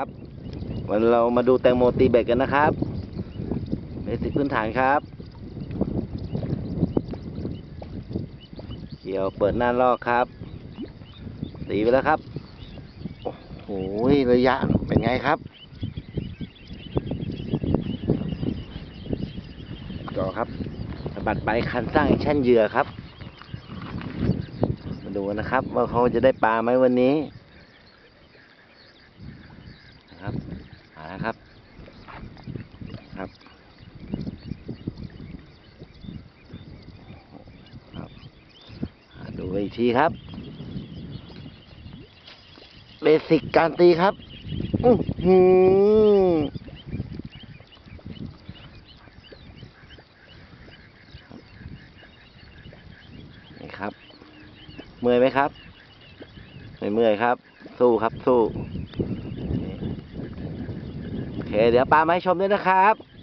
ครับวันเรามาดูแตงโมตีเบ็ดกันนะครับเบสิกพื้นฐานครับ เกี่ยวเปิดหน้าลอกครับ ตีไปแล้วครับ โอ้โหระยะเป็นไงครับต่อครับสะบัดไปคันสร้างแชั่นเหยื่อครับ มาดูกันนะครับว่าเขาจะได้ปลาไหมวันนี้ ครับมาแล้วครับ ครับครับดูอีกทีครับเบสิกการตีครับอื้อหือนี่ครับ เมื่อยไหมครับไม่เมื่อยครับ สู้ครับสู้ เดี๋ยวปลามาให้ชมด้วยนะครับ